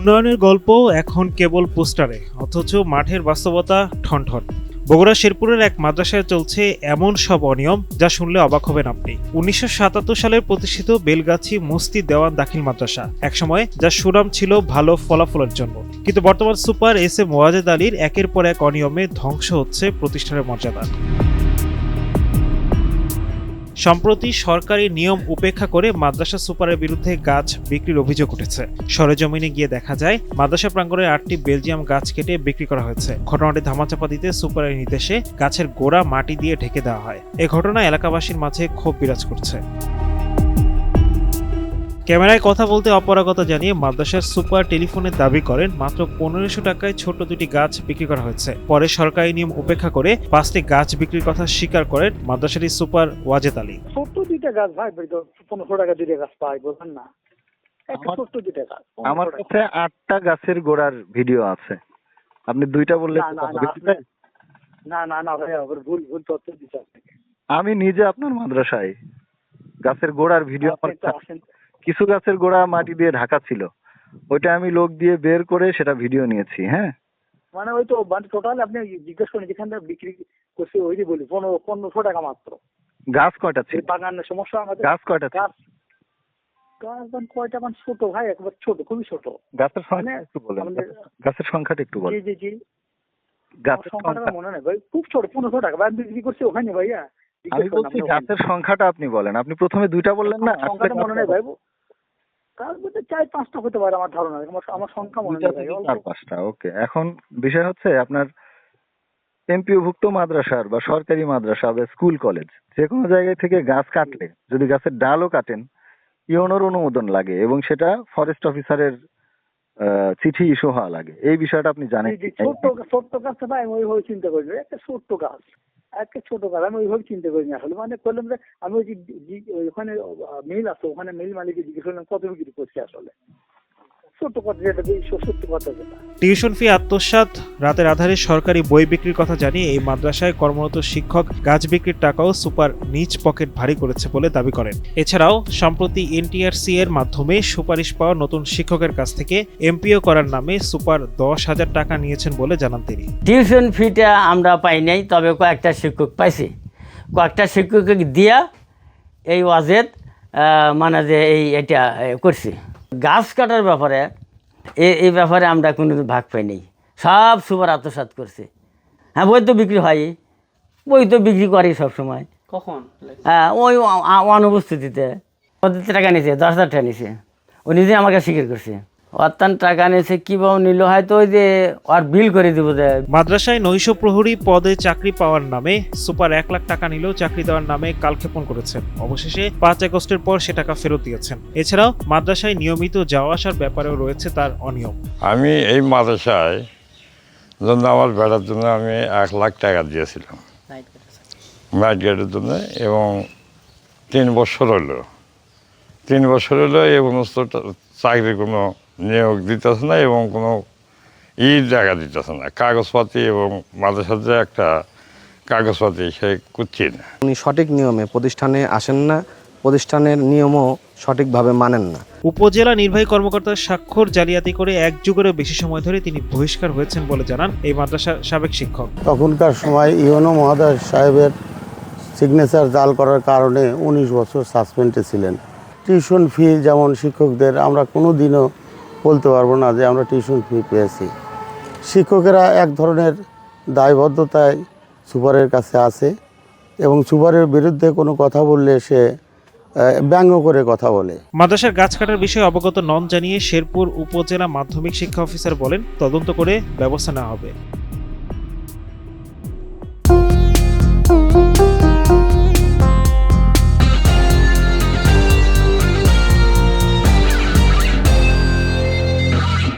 উন্নয়নের গল্প এখন কেবল পোস্টারে, অথচ মাঠের বাস্তবতা ঠনঠন। বগুড়া শেরপুরের এক মাদ্রাসায় চলছে এমন সব অনিয়ম যা শুনলে অবাক হবেন আপনি। উনিশশো সাতাত্তর সালে প্রতিষ্ঠিত বেলগাছি মুস্তি দেওয়ান দাখিল মাদ্রাসা, একসময় যা সুনাম ছিল ভালো ফলাফলের জন্য। কিন্তু বর্তমান সুপার এস এ মোয়াজেদ আলীর একের পর এক অনিয়মে ধ্বংস হচ্ছে প্রতিষ্ঠানের মর্যাদা। সম্প্রতি সরকারি নিয়ম উপেক্ষা করে মাদ্রাসা সুপারের বিরুদ্ধে গাছ বিক্রির অভিযোগ উঠেছে। সরেজমিনে গিয়ে দেখা যায়, মাদ্রাসা প্রাঙ্গণে আটটি বেলজিয়াম গাছ কেটে বিক্রি করা হয়েছে। ঘটনাটি ধামাচাপা দিতে সুপারের নির্দেশে গাছের গোড়া মাটি দিয়ে ঢেকে দেওয়া হয়। এ ঘটনা এলাকাবাসীর মাঝে ক্ষোভ বিরাজ করছে। ক্যামেরায় কথা বলতে অপরাগত জানিয়ে মাদ্রাসার সুপার টেলিফোনে দাবি করেন মাত্র পনেরোশো টাকায় ছোট দুটি গাছ বিক্রি করা হয়েছে। পরে সরকারি নিয়ম উপেক্ষা করে পাঁচটি গাছ বিক্রির কথা স্বীকার করেন মাদ্রাসাটি সুপার ওয়াজেদ আলী। ছোট্ট দুইটা গাছ ভাই পনেরোশো টাকা দুইটা গাছ পাই বলবেন না? আমার- ছোট্ট দুইটা গাছ আমার 1500 টাকা। কাছে আটটা গাছের গোড়ার ভিডিও আছে। আপনি দুইটা বললে না না না ভাই আবার ভুল ভুল তথ্য দিচ্ছে আমি নিজে আপনার মাদ্রাসায় গাছের গোড়ার ভিডিও আমার কাছে- গাছের গোড়া মাটি দিয়ে ঢাকা ছিল। ওইটা আমি লোক দিয়ে বের করে সেটা ভিডিও নিয়েছি হ্যাঁ? মানে ওই তো মানে টোটাল আপনি জিজ্ঞেস করেন যেখান থেকে বিক্রি করছে ওই যে বলি পনেরো পনেরোশো টাকা মাত্র। গাছ কয়টা ছিল? বাগানের সমস্যা আমাদের। গাছ কয়টা গাছ গাছ মানে কয়টা মানে ছোট ভাই একবার ছোট খুবই ছোট। গাছের সংখ্যা মানে একটু বলেন গাছের সংখ্যাটা একটু বলেন। জি জি গাছের সংখ্যাটা সংখ্যা মনে নেই ভাই খুব ছোট পনেরোশো টাকা। ভাই বিক্রি করছে ওখানে ভাইয়া। আমি বলছি গাছের সংখ্যাটা আপনি বলেন। আপনি প্রথমে দুইটা বললেন না মনে নেই ভাই। তার মধ্যে চার পাঁচটা হতে পারে আমার ধারণা আমার সংখ্যা মনে নেই। চার পাঁচটা ওকে এখন বিষয় হচ্ছে আপনার এমপিওভুক্ত মাদ্রাসার বা সরকারি মাদ্রাসা বা স্কুল কলেজ যে কোনো জায়গায় থেকে গাছ কাটলে যদি গাছের ডালও কাটেন ইওনোর অনুমোদন লাগে এবং সেটা ফরেস্ট অফিসারের চিঠি ইস্যু হওয়া লাগে এই বিষয়টা আপনি জানেন। ছোট্ট ছোট্ট গাছটা ভাই ওইভাবে চিন্তা করি না। একটা ছোট্ট গাছ একটা ছোট কাজ আমি ওইভাবে চিন্তা পারিনি আসলে। মানে করলাম যে আমি ওই যে ওখানে মিল আছে ওখানে মিল মালিককে জিজ্ঞেস করলাম, কত বিক্রি করছে আসলে? টিউশন ফি আত্মসাৎ, রাতের আধারে সরকারি বই বিক্রির কথা জানিয়ে এই মাদ্রাসায় কর্মরত শিক্ষক গাছ বিক্রির টাকাও সুপার নিজ পকেট ভারী করেছে বলে দাবি করেন। এছাড়াও, সম্প্রতি এনটিআরসি এর মাধ্যমে সুপারিশ পাওয়া নতুন শিক্ষকের কাছ থেকে এমপিও করার নামে সুপার দশ হাজার টাকা নিয়েছেন বলে জানান তিনি। টিউশন ফিটা আমরা পাই নাই, তবে কয়েকটা শিক্ষক পাইছি। কয়েকটা শিক্ষককে দিয়া এই ওয়াজেদ মানে যে এই এটা করছি। গাছ কাটার ব্যাপারে এ- এই ব্যাপারে আমরা কোনো ভাগ পাই নেই। সব সুপার আত্মসাত করছে। হ্যাঁ বই তো বিক্রি হয়। বই তো বিক্রি করি সবসময়। কখন? হ্যাঁ ওই অনুপস্থিতিতে টাকা নিছে দশ হাজার টাকা নিছে। ও নিজে আমাকে স্বীকার করছে। অত্যান টাকা নিয়েছে কীভাবে নিল? হয়তো ওই যে আর বিল করে দিব যে। মাদ্রাসায় নৈশ প্রহরী পদে চাকরি পাওয়ার নামে সুপার এক লাখ টাকা নিলেও চাকরি দেওয়ার নামে কালক্ষেপণ করেছেন। অবশেষে পাঁচ আগস্টের পর সে টাকা ফেরত দিয়েছেন। এছাড়াও মাদ্রাসায় নিয়মিত যাওয়া আসার ব্যাপারেও রয়েছে তার অনিয়ম। আমি এই মাদ্রাসায় জন্য আমার বেড়ার জন্য আমি এক লাখ টাকা দিয়েছিলাম। নাইট গার্ডের জন্য এবং তিন বছর হলো। তিন বছর হলো এই সমস্ত টা- চাকরির কোনো নিয়োগ দিতেছে না এবং কোনো ই জায়গা দিতেছে না। কাগজপাতি এবং মাদ্রাসার যে একটা কাগজপাতি সে করছি না। উনি সঠিক নিয়মে প্রতিষ্ঠানে আসেন না প্রতিষ্ঠানের নিয়মও সঠিকভাবে মানেন না। উপজেলা নির্বাহী কর্মকর্তার স্বাক্ষর জালিয়াতি করে এক যুগেরও বেশি সময় ধরে তিনি বহিষ্কার হয়েছেন বলে জানান এই মাদ্রাসার সাবেক শিক্ষক। তখনকার সময় ইউনো মহোদয় সাহেবের সিগনেচার জাল করার কারণে উনিশ বছর সাসপেন্ডে ছিলেন। টিউশন ফি যেমন শিক্ষকদের আমরা কোনো দিনও বলতে পারব না যে আমরা টিউশন ফি পেয়েছি। শিক্ষকেরা এক ধরনের দায়বদ্ধতায় সুপারের কাছে আসে এবং সুপারের বিরুদ্ধে কোনো কথা বললে সে ব্যঙ্গ করে কথা বলে। মাদ্রাসার গাছ কাটার বিষয়ে অবগত নন জানিয়ে শেরপুর উপজেলা মাধ্যমিক শিক্ষা অফিসার বলেন, তদন্ত করে ব্যবস্থা নেওয়া হবে।